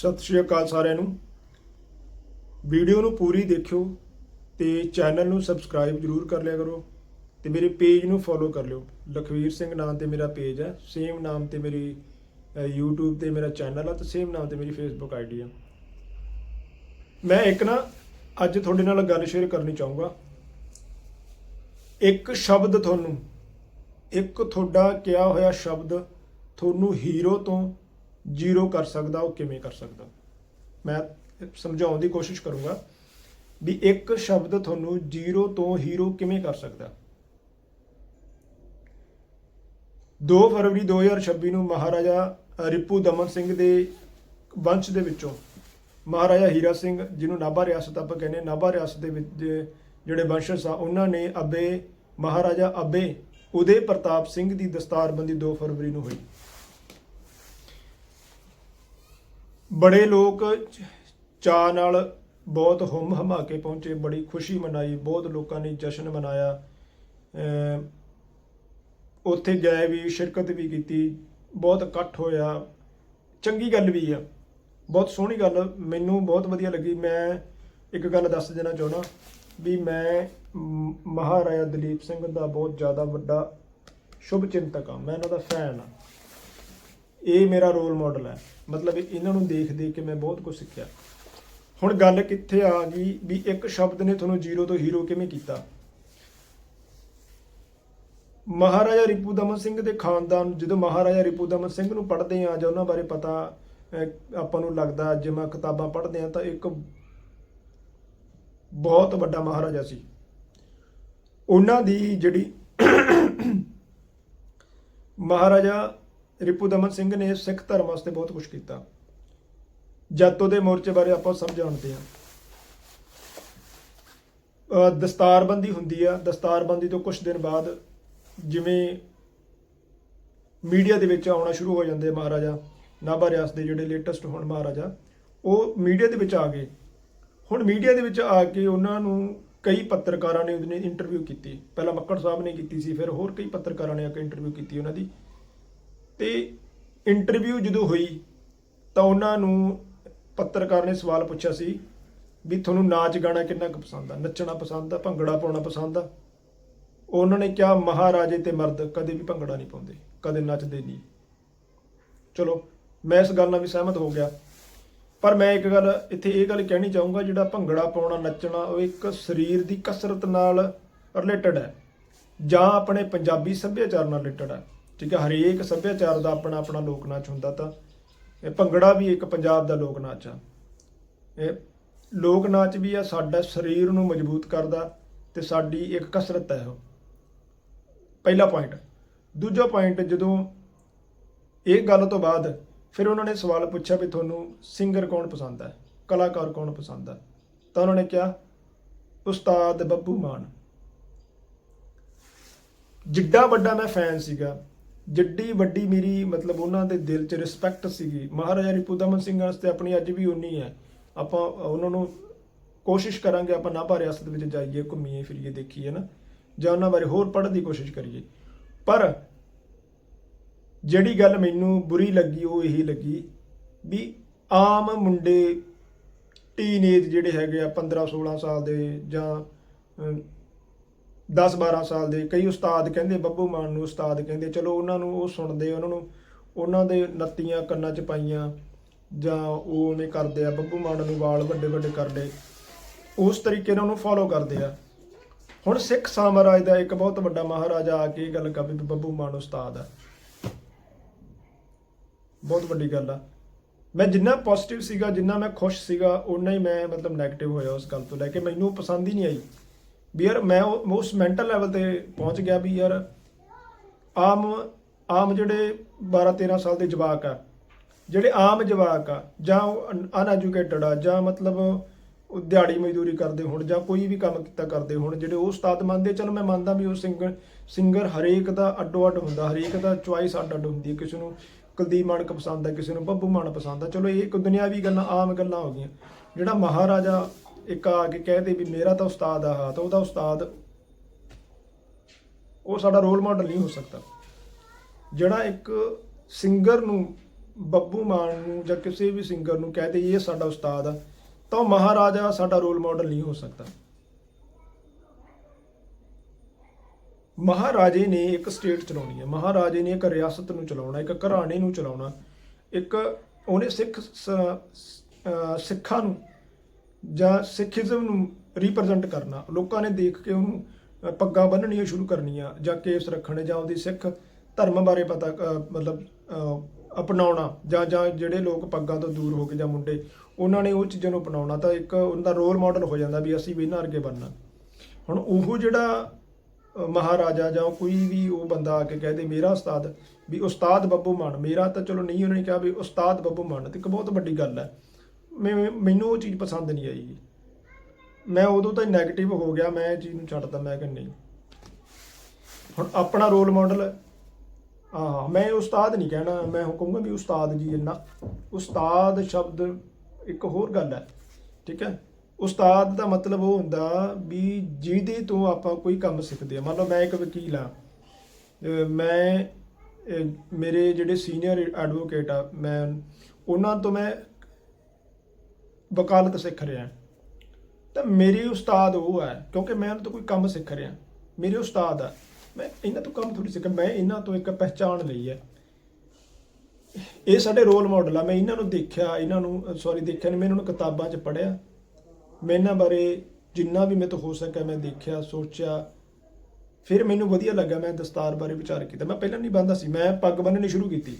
ਸਤਿ ਸ਼੍ਰੀ ਅਕਾਲ ਸਾਰਿਆਂ ਨੂੰ। ਵੀਡੀਓ ਨੂੰ ਪੂਰੀ ਦੇਖਿਓ ਤੇ ਚੈਨਲ ਨੂੰ ਸਬਸਕ੍ਰਾਈਬ ਜਰੂਰ ਕਰ ਲਿਆ ਕਰੋ ਤੇ ਮੇਰੇ ਪੇਜ ਨੂੰ ਫੋਲੋ ਕਰ ਲਿਓ। ਲਖਵੀਰ ਸਿੰਘ ਨਾਮ ਤੇ ਮੇਰਾ ਪੇਜ ਹੈ ਸੇਮ ਨਾਮ ਤੇ ਮੇਰੀ ਅਹ, YouTube ਤੇ ਮੇਰਾ ਚੈਨਲ ਆ ਤੇ ਸੇਮ ਨਾਮ ਤੇ ਮੇਰੀ Facebook ਆਈਡੀ ਆ। ਮੈਂ ਇੱਕ ਨਾ ਅੱਜ ਤੁਹਾਡੇ ਨਾਲ ਗੱਲ ਸ਼ੇਅਰ ਕਰਨੀ ਚਾਹੂੰਗਾ। ਇੱਕ ਸ਼ਬਦ ਤੁਹਾਨੂੰ ਇੱਕ ਤੁਹਾਡਾ ਕਿਹਾ ਹੋਇਆ ਸ਼ਬਦ ਤੁਹਾਨੂੰ ਹੀਰੋ ਤੋਂ ਜ਼ੀਰੋ ਕਰ ਸਕਦਾ, ਉਹ ਕਿਵੇਂ ਕਰ ਸਕਦਾ? ਮੈਂ ਸਮਝਾਉਣ ਦੀ ਕੋਸ਼ਿਸ਼ ਕਰੂੰਗਾ ਵੀ ਇੱਕ ਸ਼ਬਦ ਤੁਹਾਨੂੰ ਜ਼ੀਰੋ ਤੋਂ ਹੀਰੋ ਕਿਵੇਂ ਕਰ ਸਕਦਾ? 2 ਫਰਵਰੀ 2026 ਨੂੰ ਮਹਾਰਾਜਾ ਰਿਪੂ ਦਮਨ ਸਿੰਘ ਦੇ ਵੰਸ਼ ਦੇ ਵਿੱਚੋਂ ਮਹਾਰਾਜਾ ਹੀਰਾ ਸਿੰਘ, ਜਿਹਨੂੰ ਨਾਭਾ ਰਿਆਸਤ ਆਪਾਂ ਕਹਿੰਦੇ ਨਾਭਾ ਰਿਆਸਤ ਦੇ ਵਿੱਚ ਜਿਹੜੇ ਵੰਸ਼ਜ ਆ, ਉਹਨਾਂ ਨੇ ਅਬੇ, ਮਹਾਰਾਜਾ ਅਬੇ ਉਦੇ ਪ੍ਰਤਾਪ ਸਿੰਘ ਦੀ ਦਸਤਾਰਬੰਦੀ 2 ਫਰਵਰੀ ਨੂੰ ਹੋਈ। ਬੜੇ ਲੋਕ ਚ- ਚਾਅ ਨਾਲ ਬਹੁਤ ਹੁਮ ਹਮਾ ਕੇ ਪਹੁੰਚੇ, ਬੜੀ ਖੁਸ਼ੀ ਮਨਾਈ, ਬਹੁਤ ਲੋਕਾਂ ਨੇ ਜਸ਼ਨ ਮਨਾਇਆ। ਉੱਥੇ ਗਏ ਵੀ, ਸ਼ਿਰਕਤ ਵੀ ਕੀਤੀ, ਬਹੁਤ ਇਕੱਠ ਹੋਇਆ। ਚੰਗੀ ਗੱਲ ਵੀ ਆ। ਬਹੁਤ ਸੋਹਣੀ ਗੱਲ, ਮੈਨੂੰ ਬਹੁਤ ਵਧੀਆ ਲੱਗੀ। ਮੈਂ ਇੱਕ ਗੱਲ ਦੱਸ ਦੇਣਾ ਚਾਹੁੰਦਾ ਵੀ ਮੈਂ ਮਹਾਰਾਜਾ ਦਲੀਪ ਸਿੰਘ ਦਾ ਬਹੁਤ ਜ਼ਿਆਦਾ ਵੱਡਾ ਸ਼ੁਭ ਚਿੰਤਕ ਆ। ਮੈਂ ਉਹਨਾਂ ਦਾ ਫੈਨ ਆ। ਇਹ ਮੇਰਾ ਰੋਲ ਮਾਡਲ ਹੈ। ਮਤਲਬ ਇਹਨਾਂ ਨੂੰ ਦੇਖ ਦੇਖ ਕੇ ਮੈਂ ਬਹੁਤ ਕੁਝ ਸਿੱਖਿਆ। ਹੁਣ ਗੱਲ ਕਿੱਥੇ ਆ ਗਈ ਵੀ ਇੱਕ ਸ਼ਬਦ ਨੇ ਤੁਹਾਨੂੰ ਜ਼ੀਰੋ ਤੋਂ ਹੀਰੋ ਕਿਵੇਂ ਕੀਤਾ? ਮਹਾਰਾਜਾ ਰਿਪੂ ਦਮਨ ਸਿੰਘ ਦੇ ਖਾਨਦਾਨ, ਜਦੋਂ ਮਹਾਰਾਜਾ ਰਿਪੂ ਦਮਨ ਸਿੰਘ ਨੂੰ ਪੜ੍ਹਦੇ ਆ ਜਾਂ ਉਹਨਾਂ ਬਾਰੇ ਪਤਾ ਆਪਾਂ ਨੂੰ ਲੱਗਦਾ ਅੱਜ ਮੈਂ ਕਿਤਾਬਾਂ ਪੜ੍ਹਦੇ ਆ ਤਾਂ ਇੱਕ ਬਹੁਤ ਵੱਡਾ ਮਹਾਰਾਜਾ ਸੀ। ਉਹਨਾਂ ਦੀ ਜਿਹੜੀ ਮਹਾਰਾਜਾ ਰਿਪੂ ਦਮਨ ਸਿੰਘ ਨੇ ਸਿੱਖ ਧਰਮ ਵਾਸਤੇ ਬਹੁਤ ਕੁਝ ਕੀਤਾ। ਜਾਤੋ ਦੇ ਮੋਰਚੇ ਬਾਰੇ ਆਪਾਂ ਸਭ ਜਾਣਦੇ ਹਾਂ। ਦਸਤਾਰਬੰਦੀ ਹੁੰਦੀ ਆ। ਦਸਤਾਰਬੰਦੀ ਤੋਂ ਕੁਝ ਦਿਨ ਬਾਅਦ ਜਿਵੇਂ ਮੀਡੀਆ ਦੇ ਵਿੱਚ ਆਉਣਾ ਸ਼ੁਰੂ ਹੋ ਜਾਂਦੇ ਮਹਾਰਾਜਾ ਨਾਭਾ ਰਿਆਸ ਦੇ ਜਿਹੜੇ ਲੇਟੈਸਟ ਹੁਣ ਮਹਾਰਾਜਾ, ਉਹ ਮੀਡੀਆ ਦੇ ਵਿੱਚ ਆ ਗਏ। ਹੁਣ ਮੀਡੀਆ ਦੇ ਵਿੱਚ ਆ ਕੇ ਉਹਨਾਂ ਨੂੰ ਕਈ ਪੱਤਰਕਾਰਾਂ ਨੇ ਉਹਨੇ ਇੰਟਰਵਿਊ ਕੀਤੀ। ਪਹਿਲਾਂ ਮੱਕੜ ਸਾਹਿਬ ਨੇ ਕੀਤੀ ਸੀ, ਫਿਰ ਹੋਰ ਕਈ ਪੱਤਰਕਾਰਾਂ ਨੇ ਆ ਕੇ ਇੰਟਰਵਿਊ ਕੀਤੀ ਉਹਨਾਂ ਦੀ। ਤੇ ਇੰਟਰਵਿਊ ਜਦੋਂ ਹੋਈ, ਤਾਂ ਉਹਨਾਂ ਨੂੰ ਪੱਤਰਕਾਰ ਨੇ ਸਵਾਲ ਪੁੱਛਿਆ ਸੀ ਵੀ ਤੁਹਾਨੂੰ ਨਾਚ ਗਾਣਾ ਕਿੰਨਾ ਕੁ ਪਸੰਦ ਆ? ਨੱਚਣਾ ਪਸੰਦ ਆ? ਭੰਗੜਾ ਪਾਉਣਾ ਪਸੰਦ ਆ? ਉਹਨਾਂ ਨੇ ਕਿਹਾ, ਮਹਾਰਾਜੇ ਤੇ ਮਰਦ ਕਦੇ ਵੀ ਭੰਗੜਾ ਨਹੀਂ ਪਾਉਂਦੇ, ਕਦੇ ਨੱਚਦੇ ਨਹੀਂ। ਚਲੋ, ਮੈਂ ਇਸ ਗੱਲ ਨਾਲ ਵੀ ਸਹਿਮਤ ਹੋ ਗਿਆ। ਪਰ ਮੈਂ ਇੱਕ ਗੱਲ, ਇੱਥੇ ਇਹ ਗੱਲ ਕਹਿਣੀ ਚਾਹੂੰਗਾ, ਜਿਹੜਾ ਭੰਗੜਾ ਪਾਉਣਾ, ਨੱਚਣਾ, ਉਹ ਇੱਕ ਸਰੀਰ ਦੀ ਕਸਰਤ ਨਾਲ ਰਿਲੇਟਡ ਹੈ ਜਾਂ ਆਪਣੇ ਪੰਜਾਬੀ ਸੱਭਿਆਚਾਰ ਨਾਲ ਰਿਲੇਟਡ ਹੈ। ਠੀਕ ਹੈ ਹਰੇਕ ਸੱਭਿਆਚਾਰ ਦਾ ਆਪਣਾ ਆਪਣਾ ਲੋਕ ਨਾਚ ਹੁੰਦਾ ਤਾਂ ਇਹ ਭੰਗੜਾ ਵੀ ਇੱਕ ਪੰਜਾਬ ਦਾ ਲੋਕ ਨਾਚ ਆ। ਇਹ ਲੋਕ ਨਾਚ ਵੀ ਆ, ਸਾਡਾ ਸਰੀਰ ਨੂੰ ਮਜ਼ਬੂਤ ਕਰਦਾ ਤੇ ਸਾਡੀ ਇੱਕ ਕਸਰਤ ਹੈ ਉਹ। ਪਹਿਲਾ ਪੁਆਇੰਟ ਦੂਜਾ ਪੁਆਇੰਟ ਜਦੋਂ ਇਹ ਗੱਲ ਤੋਂ ਬਾਅਦ ਫਿਰ ਉਹਨਾਂ ਨੇ ਸਵਾਲ ਪੁੱਛਿਆ ਵੀ ਤੁਹਾਨੂੰ ਸਿੰਗਰ ਕੌਣ ਪਸੰਦ ਹੈ, ਕਲਾਕਾਰ ਕੌਣ ਪਸੰਦ ਹੈ? ਤਾਂ ਉਹਨਾਂ ਨੇ ਕਿਹਾ, ਉਸਤਾਦ ਬੱਬੂ ਮਾਨ। ਜਿੱਡਾ ਵੱਡਾ ਮੈਂ ਫੈਨ ਸੀਗਾ ਜਿੱਡੀ ਵੱਡੀ ਮੇਰੀ ਮਤਲਬ ਉਹਨਾਂ ਦੇ ਦਿਲ 'ਚ ਰਿਸਪੈਕਟ ਸੀਗੀ। ਮਹਾਰਾਜਾ ਰਿਪੂ ਦਮਨ ਸਿੰਘ ਵਾਸਤੇ ਆਪਣੀ ਅੱਜ ਵੀ ਉਨੀ ਹੈ। ਆਪਾਂ ਉਹਨਾਂ ਨੂੰ ਕੋਸ਼ਿਸ਼ ਕਰਾਂਗੇ ਆਪਾਂ ਨਾਭਾ ਰਿਆਸਤ ਵਿੱਚ ਜਾਈਏ, ਘੁੰਮੀਏ, ਫਿਰੀਏ, ਦੇਖੀਏ ਨਾ। ਜਾਂ ਉਹਨਾਂ ਬਾਰੇ ਹੋਰ ਪੜ੍ਹਨ ਦੀ ਕੋਸ਼ਿਸ਼ ਕਰੀਏ। ਪਰ ਜਿਹੜੀ ਗੱਲ ਮੈਨੂੰ ਬੁਰੀ ਲੱਗੀ, ਉਹ ਇਹੀ ਲੱਗੀ ਵੀ ਆਮ ਮੁੰਡੇ ਟੀਨੇਜ ਜਿਹੜੇ ਹੈਗੇ ਆ 15 16 ਸਾਲ ਦੇ ਜਾਂ 10 12 ਸਾਲ ਦੇ ਕਈ ਉਸਤਾਦ ਕਹਿੰਦੇ ਬੱਬੂ ਮਾਨ ਨੂੰ ਉਸਤਾਦ ਕਹਿੰਦੇ, ਚਲੋ ਉਹਨਾਂ ਨੂੰ ਉਹ ਸੁਣਦੇ, ਉਹਨਾਂ ਨੂੰ ਉਹਨਾਂ ਦੇ ਨੱਤੀਆਂ ਕੰਨਾਂ 'ਚ ਪਾਈਆਂ ਜਾਂ ਉਹ ਉਹਨੇ ਕਰਦੇ ਆ, ਬੱਬੂ ਮਾਨ ਨੂੰ ਵਾਲ ਵੱਡੇ ਵੱਡੇ ਕਰਦੇ। ਉਸ ਤਰੀਕੇ ਨਾਲ ਉਹਨੂੰ ਫੋਲੋ ਕਰਦੇ ਆ। ਹੁਣ ਸਿੱਖ ਸਾਮਰਾਜ ਦਾ ਇੱਕ ਬਹੁਤ ਵੱਡਾ ਮਹਾਰਾਜਾ ਆ ਕੇ ਇਹ ਗੱਲ ਕਰ ਵੀ ਬੱਬੂ ਮਾਨ ਉਸਤਾਦ ਆ। ਬਹੁਤ ਵੱਡੀ ਗੱਲ ਆ। ਮੈਂ ਜਿੰਨਾ ਪੋਜ਼ਿਟਿਵ ਸੀਗਾ, ਜਿੰਨਾ ਮੈਂ ਖੁਸ਼ ਸੀਗਾ ਉਨਾ ਹੀ ਮੈਂ ਮਤਲਬ 네ਗੇਟਿਵ ਹੋਇਆ ਉਸ ਗੱਲ ਤੋਂ ਲੈ ਕੇ। ਮੈਨੂੰ ਪਸੰਦ ਹੀ ਨਹੀਂ ਆਈ। ਵੀ ਯਾਰ ਮੈਂ ਉਹ- ਉਸ ਮੈਂਟਲ ਲੈਵਲ ਤੇ ਪਹੁੰਚ ਗਿਆ ਵੀ ਯਾਰ ਆਮ ਆਮ ਜਿਹੜੇ 12 13 ਸਾਲ ਦੇ ਜਵਾਕ ਆ, ਜਿਹੜੇ ਆਮ ਜਵਾਕ ਆ, ਜਾਂ ਅਨਐਜੂਕੇਟਡ ਆ, ਜਾਂ ਮਤਲਬ ਉਹ ਦਿਹਾੜੀ ਮਜ਼ਦੂਰੀ ਕਰਦੇ ਹੋਣ, ਜਾਂ ਕੋਈ ਵੀ ਕੰਮ ਕੀਤਾ ਕਰਦੇ ਹੋਣ, ਜਿਹੜੇ ਉਹ ਉਸਤਾਦ ਮੰਨਦੇ, ਚਲੋ ਮੈਂ ਮੰਨਦਾ ਵੀ ਉਹ ਸਿੰਗਰ ਸਿੰਗਰ ਹਰੇਕ ਦਾ ਅੱਡੋ ਅੱਡ ਹੁੰਦਾ, ਹਰੇਕ ਦਾ ਚੁਆਇਸ ਅੱਡ ਅੱਡ ਹੁੰਦੀ ਹੈ। ਕਿਸੇ ਨੂੰ ਕੁਲਦੀਪ ਮਾਨਕ ਪਸੰਦ ਹੈ ਕਿਸੇ ਨੂੰ ਬੱਬੂ ਮਾਨ ਪਸੰਦ ਆ। ਚਲੋ ਇਹ ਇੱਕ ਦੁਨਿਆਵੀ ਗੱਲਾਂ, ਆਮ ਗੱਲਾਂ ਹੋ ਗਈਆਂ। ਜਿਹੜਾ ਮਹਾਰਾਜਾ ਇੱਕ ਆ ਕੇ ਕਹਿ ਦੇ ਵੀ ਮੇਰਾ ਤਾਂ ਉਸਤਾਦ ਆ ਤਾਂ ਉਹਦਾ ਉਸਤਾਦ ਉਹ ਸਾਡਾ ਰੋਲ ਮਾਡਲ ਨਹੀਂ ਹੋ ਸਕਦਾ। ਜਿਹੜਾ ਇੱਕ ਸਿੰਗਰ ਨੂੰ, ਬੱਬੂ ਮਾਨ ਨੂੰ ਜਾਂ ਕਿਸੇ ਵੀ ਸਿੰਗਰ ਨੂੰ ਕਹਿ ਦੇ ਇਹ ਸਾਡਾ ਉਸਤਾਦ ਆ, ਤਾਂ ਉਹ ਮਹਾਰਾਜਾ ਸਾਡਾ ਰੋਲ ਮਾਡਲ ਨਹੀਂ ਹੋ ਸਕਦਾ। ਮਹਾਰਾਜੇ ਨੇ ਇੱਕ ਸਟੇਟ ਚਲਾਉਣੀ ਹੈ ਮਹਾਰਾਜੇ ਨੇ ਇੱਕ ਰਿਆਸਤ ਨੂੰ ਚਲਾਉਣਾ, ਇੱਕ ਘਰਾਣੇ ਨੂੰ ਚਲਾਉਣਾ, ਇੱਕ ਉਹਨੇ ਸਿੱਖ ਸਿੱਖਾਂ ਨੂੰ ਜਾਂ ਸਿੱਖੀਜ਼ਮ ਨੂੰ ਰਿਪਰੈਜ਼ੈਂਟ ਕਰਨਾ, ਲੋਕਾਂ ਨੇ ਦੇਖ ਕੇ ਉਹਨੂੰ ਪੱਗਾਂ ਬੰਨਣੀਆਂ ਸ਼ੁਰੂ ਕਰਨੀਆਂ, ਜਾਂ ਕੇਸ ਰੱਖਣੇ, ਜਾਂ ਉਹਦੀ ਸਿੱਖ ਧਰਮ ਬਾਰੇ ਪਤਾ ਮਤਲਬ ਅਪਣਾਉਣਾ, ਜਾਂ ਜਾਂ ਜਿਹੜੇ ਲੋਕ ਪੱਗਾਂ ਤੋਂ ਦੂਰ ਹੋ ਕੇ ਜਾਂ ਮੁੰਡੇ, ਉਹਨਾਂ ਨੇ ਉਹ ਚੀਜ਼ਾਂ ਨੂੰ ਅਪਣਾਉਣਾ, ਤਾਂ ਇੱਕ ਉਹਨਾਂ ਦਾ ਰੋਲ ਮਾਡਲ ਹੋ ਜਾਂਦਾ ਵੀ ਅਸੀਂ ਵੀ ਇਹਨਾਂ ਵਰਗੇ ਬਣਨਾ। ਹੁਣ ਉਹ ਜਿਹੜਾ ਮਹਾਰਾਜਾ ਜਾਂ ਕੋਈ ਵੀ ਉਹ ਬੰਦਾ ਆ ਕੇ ਕਹਦੇ ਮੇਰਾ ਉਸਤਾਦ, ਵੀ ਉਸਤਾਦ ਬੱਬੂ ਮਾਨ, ਮੇਰਾ ਤਾਂ ਚਲੋ ਨਹੀਂ ਉਹਨੇ ਕਿਹਾ ਵੀ ਉਸਤਾਦ ਬੱਬੂ ਮਾਨ, ਤੇ ਇੱਕ ਬਹੁਤ ਵੱਡੀ ਗੱਲ ਹੈ। ਮੈਂ ਮੈਨੂੰ ਉਹ ਚੀਜ਼ ਪਸੰਦ ਨਹੀਂ ਆਈ ਮੈਂ ਉਦੋਂ ਤਾਂ ਨੈਗੇਟਿਵ ਹੋ ਗਿਆ, ਮੈਂ ਇਹ ਚੀਜ਼ ਨੂੰ ਛੱਡਦਾ ਮੈਂ ਕਿ ਨਹੀਂ। ਹੁਣ ਆਪਣਾ ਰੋਲ ਮਾਡਲ ਆ ਮੈਂ ਉਸਤਾਦ ਨਹੀਂ ਕਹਿਣਾ, ਮੈਂ ਕਹੂੰਗਾ ਵੀ ਉਸਤਾਦ ਜੀ ਇੰਨਾ। ਉਸਤਾਦ ਸ਼ਬਦ ਇੱਕ ਹੋਰ ਗੱਲ ਹੈ, ਠੀਕ ਹੈ? ਉਸਤਾਦ ਦਾ ਮਤਲਬ ਉਹ ਹੁੰਦਾ ਵੀ ਜਿਹਦੇ ਤੋਂ ਆਪਾਂ ਕੋਈ ਕੰਮ ਸਿੱਖਦੇ ਆ ਮੰਨ ਲਓ ਮੈਂ ਇੱਕ ਵਕੀਲ ਆ ਅਹ ਮੈਂ, ਅਹ, ਮੇਰੇ ਜਿਹੜੇ ਸੀਨੀਅਰ ਐਡਵੋਕੇਟ ਆ, ਮੈਂ ਉਹਨਾਂ ਤੋਂ ਮੈਂ ਵਕਾਲਤ ਸਿੱਖ ਰਿਹਾ ਤਾਂ ਮੇਰੇ ਉਸਤਾਦ ਉਹ ਹੈ, ਕਿਉਂਕਿ ਮੈਂ ਉਹਨਾਂ ਤੋਂ ਕੋਈ ਕੰਮ ਸਿੱਖ ਰਿਹਾ। ਮੇਰੇ ਉਸਤਾਦ ਆ। ਮੈਂ ਇਹਨਾਂ ਤੋਂ ਕੰਮ ਥੋੜੀ ਸਿੱਖ ਮੈਂ ਇਹਨਾਂ ਤੋਂ ਇੱਕ ਪਹਿਚਾਣ ਲਈ ਹੈ। ਇਹ ਸਾਡੇ ਰੋਲ ਮਾਡਲ ਆ। ਮੈਂ ਇਹਨਾਂ ਨੂੰ ਦੇਖਿਆ, ਇਹਨਾਂ ਨੂੰ ਸੌਰੀ ਦੇਖਿਆ ਨਹੀਂ, ਮੈਂ ਇਹਨਾਂ ਨੂੰ ਕਿਤਾਬਾਂ 'ਚ ਪੜ੍ਹਿਆ। ਮੈਂ ਇਹਨਾਂ ਬਾਰੇ ਜਿੰਨਾ ਵੀ ਮੇਰੇ ਤੋਂ ਹੋ ਸਕਿਆ, ਮੈਂ ਦੇਖਿਆ, ਸੋਚਿਆ। ਫਿਰ ਮੈਨੂੰ ਵਧੀਆ ਲੱਗਾ ਮੈਂ ਦਸਤਾਰ ਬਾਰੇ ਵਿਚਾਰ ਕੀਤਾ। ਮੈਂ ਪਹਿਲਾਂ ਨਹੀਂ ਬੰਦਾ ਸੀ, ਮੈਂ ਪੱਗ ਬੰਨਣੀ ਸ਼ੁਰੂ ਕੀਤੀ।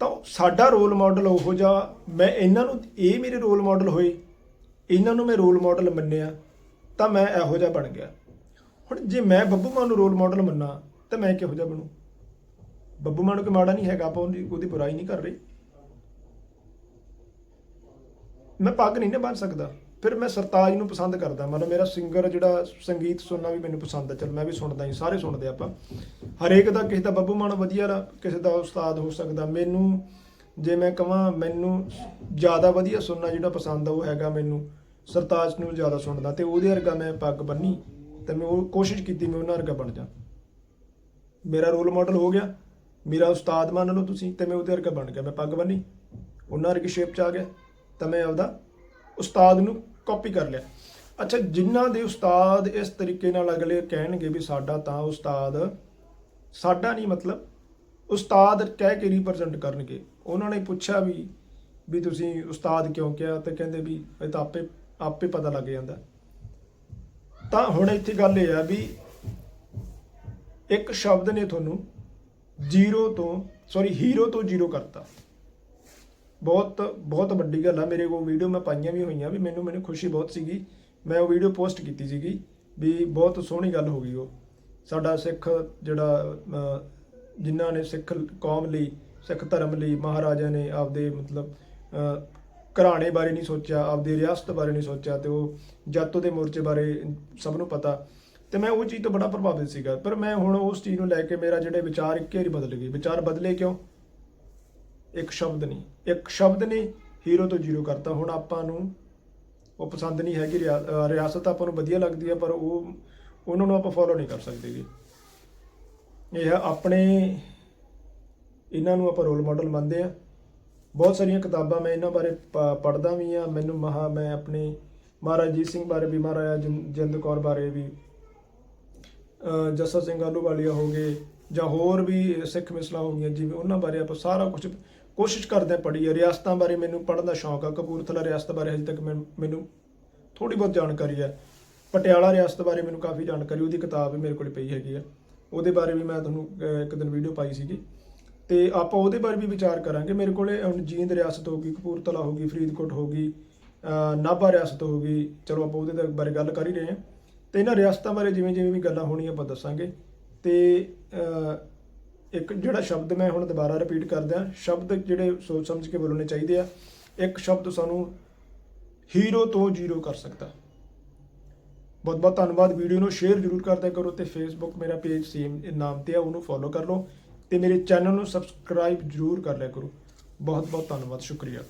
ਤਾਂ ਸਾਡਾ ਰੋਲ ਮਾਡਲ ਉਹੋ ਜਿਹਾ, ਮੈਂ ਇਹਨਾਂ ਨੂੰ, ਇਹ ਮੇਰੇ ਰੋਲ ਮਾਡਲ ਹੋਏ, ਇਹਨਾਂ ਨੂੰ ਮੈਂ ਰੋਲ ਮਾਡਲ ਮੰਨਿਆ, ਤਾਂ ਮੈਂ ਇਹੋ ਜਿਹਾ ਬਣ ਗਿਆ। ਹੁਣ ਜੇ ਮੈਂ ਬੱਬੂ ਮਾਨ ਨੂੰ ਰੋਲ ਮਾਡਲ ਮੰਨਾ, ਤਾਂ ਮੈਂ ਕਿਹੋ ਜਿਹਾ ਬਣੂ? ਬੱਬੂ ਮਾਨ ਕੋਈ ਮਾੜਾ ਨਹੀਂ ਹੈਗਾ, ਆਪਾਂ ਉਹਦੀ ਉਹਦੀ ਬੁਰਾਈ ਨਹੀਂ ਕਰ ਰਹੇ। ਮੈਂ ਪੱਗ ਨਹੀਂ ਨਾ ਬਣ ਸਕਦਾ। ਫਿਰ ਮੈਂ ਸਰਤਾਜ ਨੂੰ ਪਸੰਦ ਕਰਦਾ, ਮਤਲਬ ਮੇਰਾ ਸਿੰਗਰ ਜਿਹੜਾ ਸੰਗੀਤ ਸੁਣਨਾ ਵੀ ਮੈਨੂੰ ਪਸੰਦ ਹੈ ਚਲ ਮੈਂ ਵੀ ਸੁਣਦਾ ਹੀ, ਸਾਰੇ ਸੁਣਦੇ ਆਪਾਂ। ਹਰੇਕ ਦਾ ਕਿਸੇ ਦਾ ਬੱਬੂ ਮਾਨ ਵਧੀਆ ਲਾ ਕਿਸੇ ਦਾ ਉਸਤਾਦ ਹੋ ਸਕਦਾ। ਮੈਨੂੰ, ਜੇ ਮੈਂ ਕਹਾਂ ਮੈਨੂੰ ਜ਼ਿਆਦਾ ਵਧੀਆ ਸੁਣਨਾ ਜਿਹੜਾ ਪਸੰਦ ਆ, ਉਹ ਹੈਗਾ ਮੈਨੂੰ ਸਰਤਾਜ ਨੂੰ ਜ਼ਿਆਦਾ ਸੁਣਦਾ ਤੇ ਉਹਦੇ ਵਰਗਾ ਮੈਂ ਪੱਗ ਬੰਨੀ ਤੇ ਮੈਂ ਉਹ ਕੋਸ਼ਿਸ਼ ਕੀਤੀ ਮੈਂ ਉਹਨਾਂ ਵਰਗਾ ਬਣ ਜਾ। ਮੇਰਾ ਰੋਲ ਮਾਡਲ ਹੋ ਗਿਆ। ਮੇਰਾ ਉਸਤਾਦ ਮੰਨ ਲਓ ਤੁਸੀਂ ਤੇ ਮੈਂ ਉਹਦੇ ਵਰਗਾ ਬਣ ਗਿਆ। ਮੈਂ ਪੱਗ ਬੰਨੀ, ਉਹਨਾਂ ਵਰਗੀ ਸ਼ੇਪ ਚ ਆ ਗਿਆ ਤਾਂ ਮੈਂ ਆਪਦਾ ਉਸਤਾਦ ਨੂੰ ਕਾਪੀ ਕਰ ਲਿਆ। ਅੱਛਾ ਜਿਨ੍ਹਾਂ ਦੇ ਉਸਤਾਦ ਇਸ ਤਰੀਕੇ ਨਾਲ ਅਗਲੇ ਕਹਿਣਗੇ ਵੀ ਸਾਡਾ ਤਾਂ ਉਸਤਾਦ, ਸਾਡਾ ਨਹੀਂ ਮਤਲਬ, ਉਸਤਾਦ ਕਹਿ ਕੇ ਰਿਪਰੈਜ਼ੈਂਟ ਕਰਨਗੇ। ਉਹਨਾਂ ਨੇ ਪੁੱਛਿਆ ਵੀ ਵੀ ਤੁਸੀਂ ਉਸਤਾਦ ਕਿਉਂ ਕਿਹਾ? ਤੇ ਕਹਿੰਦੇ ਵੀ, ਇਹ ਤਾਂ ਆਪੇ ਆਪੇ ਪਤਾ ਲੱਗ ਜਾਂਦਾ। ਤਾਂ ਹੁਣ ਇੱਥੇ ਗੱਲ ਇਹ ਆ ਵੀ ਇੱਕ ਸ਼ਬਦ ਨੇ ਤੁਹਾਨੂੰ ਜ਼ੀਰੋ ਤੋਂ ਸੌਰੀ ਹੀਰੋ ਤੋਂ ਜ਼ੀਰੋ ਕਰਤਾ। ਬਹੁਤ ਬਹੁਤ ਵੱਡੀ ਗੱਲ ਆ। ਮੇਰੇ ਕੋਲ ਵੀਡੀਓ ਮੈਂ ਪਾਈਆਂ ਵੀ ਹੋਈਆਂ ਵੀ ਮੈਨੂੰ ਮੈਨੂੰ ਖੁਸ਼ੀ ਬਹੁਤ ਸੀਗੀ। ਮੈਂ ਉਹ ਵੀਡੀਓ ਪੋਸਟ ਕੀਤੀ ਸੀਗੀ ਵੀ ਬਹੁਤ ਸੋਹਣੀ ਗੱਲ ਹੋ ਗਈ ਉਹ। ਸਾਡਾ ਸਿੱਖ ਜਿਹੜਾ ਜਿਨ੍ਹਾਂ ਨੇ ਸਿੱਖ ਕੌਮ ਲਈ, ਸਿੱਖ ਧਰਮ ਲਈ ਮਹਾਰਾਜਾ ਨੇ ਆਪਦੇ ਮਤਲਬ ਘਰਾਣੇ ਬਾਰੇ ਨਹੀਂ ਸੋਚਿਆ, ਆਪਦੀ ਰਿਆਸਤ ਬਾਰੇ ਨਹੀਂ ਸੋਚਿਆ ਤੇ ਉਹ ਜਾਤੋ ਦੇ ਮੋਰਚੇ ਬਾਰੇ ਸਭ ਨੂੰ ਪਤਾ। ਤੇ ਮੈਂ ਉਹ ਚੀਜ਼ ਤੋਂ ਬੜਾ ਪ੍ਰਭਾਵਿਤ ਸੀਗਾ। ਪਰ ਮੈਂ ਹੁਣ ਉਸ ਚੀਜ਼ ਨੂੰ ਲੈ ਕੇ ਮੇਰਾ ਜਿਹੜੇ ਵਿਚਾਰ ਇੱਕੇ ਵਾਰੀ ਬਦਲ ਗਏ। ਵਿਚਾਰ ਬਦਲੇ ਕਿਉਂ? ਇੱਕ ਸ਼ਬਦ ਨਹੀਂ। ਇੱਕ ਸ਼ਬਦ ਨੇ ਹੀਰੋ ਤੋਂ ਜ਼ੀਰੋ ਕਰਤਾ। ਹੁਣ ਆਪਾਂ ਨੂੰ ਉਹ ਪਸੰਦ ਨਹੀਂ ਹੈਗੀ, ਰਿਆ- ਰਿਆਸਤ ਆਪਾਂ ਨੂੰ ਵਧੀਆ ਲੱਗਦੀ ਹੈ ਪਰ ਉਹ, ਉਹਨਾਂ ਨੂੰ ਆਪਾਂ ਫੋਲੋ ਨਹੀਂ ਕਰ ਸਕਦੇ ਗੇ ਇਹ ਆਪਣੇ, ਇਹਨਾਂ ਨੂੰ ਆਪਾਂ ਰੋਲ ਮਾਡਲ ਮੰਨਦੇ ਆ। ਬਹੁਤ ਸਾਰੀਆਂ ਕਿਤਾਬਾਂ ਮੈਂ ਇਹਨਾਂ ਬਾਰੇ ਪੜ੍ਹਦਾ ਵੀ ਆ। ਮੈਨੂੰ ਮਹਾ, ਮੈਂ ਆਪਣੇ ਮਹਾਰਾਜ ਜੀਤ ਸਿੰਘ ਬਾਰੇ ਵੀ, ਮਹਾਰਾਜਾ ਜਿੰਦ ਕੌਰ ਬਾਰੇ ਵੀ, ਅਹ ਸਿੰਘ ਆਲੂਵਾਲੀਆ ਹੋ ਗਏ, ਜਾਂ ਹੋਰ ਵੀ ਸਿੱਖ ਮਿਸਲਾਂ ਹੋ ਗਈਆਂ, ਜਿਵੇਂ ਉਹਨਾਂ ਬਾਰੇ ਆਪਾਂ ਸਾਰਾ ਕੁਝ ਕੋਸ਼ਿਸ਼ ਕਰਦੇ ਆ ਪੜ੍ਹੀਏ। ਰਿਆਸਤਾਂ ਬਾਰੇ ਮੈਨੂੰ ਪੜ੍ਹਨ ਦਾ ਸ਼ੌਂਕ ਆ। ਕਪੂਰਥਲਾ ਰਿਆਸਤ ਬਾਰੇ ਹਜੇ ਤੱਕ ਮੈਂ- ਮੈਨੂੰ ਥੋੜੀ ਬਹੁਤ ਜਾਣਕਾਰੀ ਹੈ ਪਟਿਆਲਾ ਰਿਆਸਤ ਬਾਰੇ ਮੈਨੂੰ ਕਾਫੀ ਜਾਣਕਾਰੀ ਉਹਦੀ ਕਿਤਾਬ ਮੇਰੇ ਕੋਲ ਪਈ ਹੈਗੀ ਆ। ਉਹਦੇ ਬਾਰੇ ਵੀ ਮੈਂ ਤੁਹਾਨੂੰ ਇੱਕ ਦਿਨ ਵੀਡੀਓ ਪਾਈ ਸੀਗੀ। ਤੇ ਆਪਾਂ ਉਹਦੇ ਬਾਰੇ ਵੀ ਵਿਚਾਰ ਕਰਾਂਗੇ। ਮੇਰੇ ਕੋਲੇ ਹੁਣ ਜੀਂਦ ਰਿਆਸਤ ਹੋ ਗਈ, ਕਪੂਰਥਲਾ ਹੋ ਗਈ, ਫਰੀਦਕੋਟ ਹੋ ਗਈ ਨਾਭਾ ਰਿਆਸਤ ਹੋ ਗਈ। ਚਲੋ ਆਪਾਂ ਉਹਦੇ ਬਾਰੇ ਗੱਲ ਕਰ ਹੀ ਰਹੇ ਹਾਂ। ਤੇ ਇਹਨਾਂ ਰਿਆਸਤਾਂ ਬਾਰੇ ਜਿਵੇਂ ਜਿਵੇਂ ਵੀ ਗੱਲਾਂ ਹੋਣੀਆਂ ਆਪਾਂ ਦੱਸਾਂਗੇ। ਤੇ ਇੱਕ ਜਿਹੜਾ ਸ਼ਬਦ ਮੈਂ ਹੁਣ ਦੁਬਾਰਾ ਰਿਪੀਟ ਕਰਦਾ, ਸ਼ਬਦ ਜਿਹੜੇ ਸੋਚ ਸਮਝ ਕੇ ਬੋਲਣੇ ਚਾਹੀਦੇ ਆ, ਇੱਕ ਸ਼ਬਦ ਸਾਨੂੰ ਹੀਰੋ ਤੋਂ ਜ਼ੀਰੋ ਕਰ ਸਕਦਾ। ਬਹੁਤ ਬਹੁਤ ਧੰਨਵਾਦ, ਵੀਡੀਓ ਨੂੰ ਸ਼ੇਅਰ ਜ਼ਰੂਰ ਕਰਦਿਆ ਕਰੋ ਤੇ ਫੇਸਬੁੱਕ ਮੇਰਾ ਪੇਜ ਸੇਮ ਨਾਮ ਤੇ ਆ, ਉਹਨੂੰ ਫੋਲੋ ਕਰ ਲਓ ਤੇ ਮੇਰੇ ਚੈਨਲ ਨੂੰ ਸਬਸਕ੍ਰਾਈਬ ਜ਼ਰੂਰ ਕਰ ਲਿਆ ਕਰੋ। ਬਹੁਤ ਬਹੁਤ ਧੰਨਵਾਦ, ਸ਼ੁਕਰੀਆ।